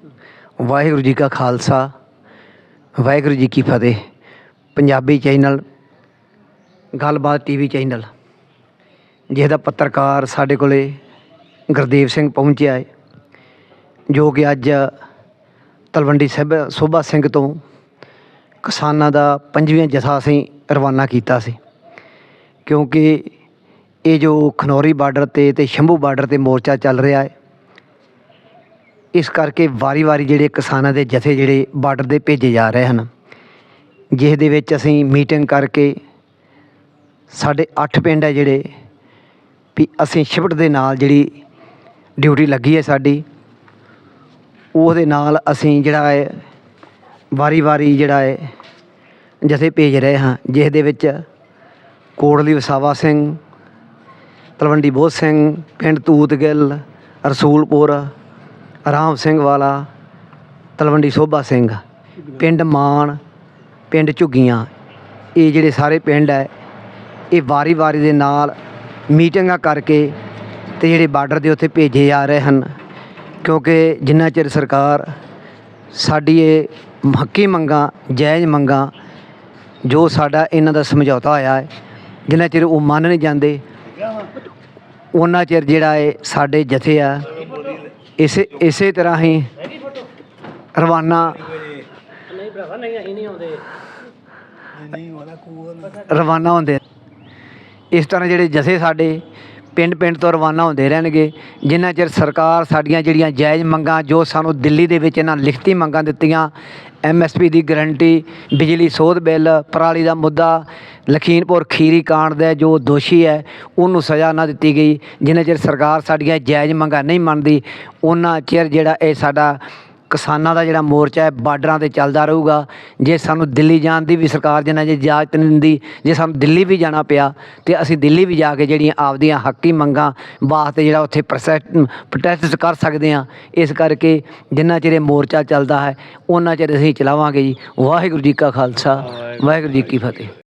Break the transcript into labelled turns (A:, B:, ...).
A: ਵਾਹਿਗੁਰੂ ਜੀ ਕਾ ਖਾਲਸਾ, ਵਾਹਿਗੁਰੂ ਜੀ ਕੀ ਫਤਿਹ। Punjabi channel, Gallbaat TV channel, ਜਿਹਦਾ ਪੱਤਰਕਾਰ ਸਾਡੇ ਕੋਲੇ ਗੁਰਦੇਵ ਸਿੰਘ ਪਹੁੰਚਿਆ ਹੈ, ਜੋ ਕਿ ਅੱਜ ਤਲਵੰਡੀ ਸਾਹਿਬ, ਸੋਭਾ ਸਿੰਘ ਤੋਂ ਕਿਸਾਨਾਂ ਦਾ ਪੰਜਵੇਂ ਜਥਾ ਅਸੀਂ ਰਵਾਨਾ ਕੀਤਾ ਸੀ। ਕਿਉਂਕਿ ਇਹ ਜੋ ਖਨੌਰੀ ਬਾਰਡਰ ਤੇ ਤੇ ਸ਼ੰਭੂ ਬਾਰਡਰ ਤੇ ਮੋਰਚਾ ਚੱਲ ਰਿਹਾ ਹੈ ਇਸ ਕਰਕੇ ਵਾਰੀ-ਵਾਰੀ ਜਿਹੜੇ ਕਿਸਾਨਾਂ ਦੇ ਜਥੇ ਜਿਹੜੇ ਬਾਰਡਰ ਦੇ ਭੇਜੇ ਜਾ ਰਹੇ ਹਨ, ਜਿਸ ਦੇ ਵਿੱਚ ਅਸੀਂ ਮੀਟਿੰਗ ਕਰਕੇ ਸਾਡੇ 8 ਪਿੰਡ ਹੈ ਜਿਹੜੇ ਵੀ ਅਸੀਂ ਸ਼ਿਫਟ ਦੇ ਨਾਲ ਜਿਹੜੀ ਡਿਊਟੀ ਲੱਗੀ ਹੈ ਸਾਡੀ, ਉਹਦੇ ਨਾਲ ਅਸੀਂ ਜਿਹੜਾ ਹੈ ਵਾਰੀ-ਵਾਰੀ ਜਿਹੜਾ ਹੈ ਜਥੇ ਭੇਜ ਰਹੇ ਹਾਂ, ਜਿਸ ਦੇ ਵਿੱਚ ਕੋੜਲੀ ਵਸਾਵਾ ਸਿੰਘ, ਤਲਵੰਡੀ ਬੋਧ ਸਿੰਘ, ਪਿੰਡ ਤੂਤਗਿੱਲ ਰਸੂਲਪੁਰ ਰਾਮ ਸਿੰਘ ਵਾਲਾ, ਤਲਵੰਡੀ ਸੋਭਾ ਸਿੰਘ, ਪਿੰਡ ਮਾਨ, ਪਿੰਡ ਝੁੱਗੀਆਂ। ਇਹ ਜਿਹੜੇ ਸਾਰੇ ਪਿੰਡ ਹੈ, ਇਹ ਵਾਰੀ-ਵਾਰੀ ਦੇ ਨਾਲ ਮੀਟਿੰਗਾਂ ਕਰਕੇ ਤੇ ਜਿਹੜੇ ਬਾਰਡਰ ਦੇ ਉੱਤੇ ਭੇਜੇ ਜਾ ਰਹੇ ਹਨ, ਕਿਉਂਕਿ ਜਿੰਨਾ ਚਿਰ ਸਰਕਾਰ ਸਾਡੀ ਇਹ ਹੱਕੀ ਮੰਗਾਂ, ਜਾਇਜ਼ ਮੰਗਾਂ, ਜੋ ਸਾਡਾ ਇਹਨਾਂ ਦਾ ਸਮਝੌਤਾ ਹੋਇਆ ਹੈ, ਜਿੰਨਾ ਚਿਰ ਉਹ ਮੰਨ ਨਹੀਂ ਜਾਂਦੇ, ਉਹਨਾਂ ਚਿਰ ਜਿਹੜਾ ਹੈ ਸਾਡੇ ਜਥੇ ਆ ਇਸੇ ਇਸੇ ਤਰ੍ਹਾਂ ਹੀ ਰਵਾਨਾ। ਰਵਾਨਾ ਹੁੰਦੇ ਇਸ ਤਰ੍ਹਾਂ ਜਿਹੜੇ ਜਥੇ ਸਾਡੇ ਪਿੰਡ ਪਿੰਡ ਤੋਂ ਰਵਾਨਾ ਹੁੰਦੇ ਰਹਿਣਗੇ, ਜਿੰਨਾ ਚਿਰ ਸਰਕਾਰ ਸਾਡੀਆਂ ਜਿਹੜੀਆਂ ਜਾਇਜ਼ ਮੰਗਾਂ, ਜੋ ਸਾਨੂੰ ਦਿੱਲੀ ਦੇ ਵਿੱਚ ਇਹਨਾਂ ਲਿਖਤੀ ਮੰਗਾਂ ਦਿੱਤੀਆਂ ਐਮਐਸਪੀ ਦੀ ਗਰੰਟੀ, ਬਿਜਲੀ ਸੋਧ ਬਿੱਲ, ਪਰਾਲੀ ਦਾ ਮੁੱਦਾ ਲਖੀਮਪੁਰ ਖੀਰੀ ਕਾਂਡ ਦਾ ਜੋ ਦੋਸ਼ੀ ਹੈ, ਉਹਨੂੰ ਸਜ਼ਾ ਨਾ ਦਿੱਤੀ ਗਈ। ਜਿੰਨਾ ਚਿਰ ਸਰਕਾਰ ਸਾਡੀਆਂ ਜਾਇਜ਼ ਮੰਗਾਂ ਨਹੀਂ ਮੰਨਦੀ ਉਹਨਾਂ ਚਿਰ ਜਿਹੜਾ ਇਹ ਸਾਡਾ ਕਿਸਾਨਾਂ ਦਾ ਜਿਹੜਾ ਮੋਰਚਾ ਹੈ, ਬਾਰਡਰਾਂ ਤੇ ਚੱਲਦਾ ਰਹੂਗਾ। ਜੇ ਸਾਨੂੰ ਦਿੱਲੀ ਜਾਣ ਦੀ ਵੀ ਸਰਕਾਰ ਜਿੰਨਾ ਜੇ ਇਜਾਜ਼ਤ ਨਹੀਂ ਦਿੰਦੀ, ਜੇ ਸਾਨੂੰ ਦਿੱਲੀ ਵੀ ਜਾਣਾ ਪਿਆ, ਤੇ ਅਸੀਂ ਦਿੱਲੀ ਵੀ ਜਾ ਕੇ ਜਿਹੜੀਆਂ ਆਪਦੀਆਂ ਹੱਕੀ ਮੰਗਾਂ ਵਾਸਤੇ ਜਿਹੜਾ ਉੱਥੇ ਪ੍ਰੋਟੈਸਟ ਕਰ ਸਕਦੇ ਹਾਂ, ਇਸ ਕਰਕੇ ਜਿੰਨਾ ਚਿਰ ਇਹ ਮੋਰਚਾ ਚੱਲਦਾ ਹੈ ਉਹਨਾਂ ਚਿਰ ਅਸੀਂ ਚਲਾਵਾਂਗੇ ਜੀ। ਵਾਹਿਗੁਰੂ ਜੀ ਕਾ ਖਾਲਸਾ, ਵਾਹਿਗੁਰੂ ਜੀ ਕੀ ਫਤਿਹ।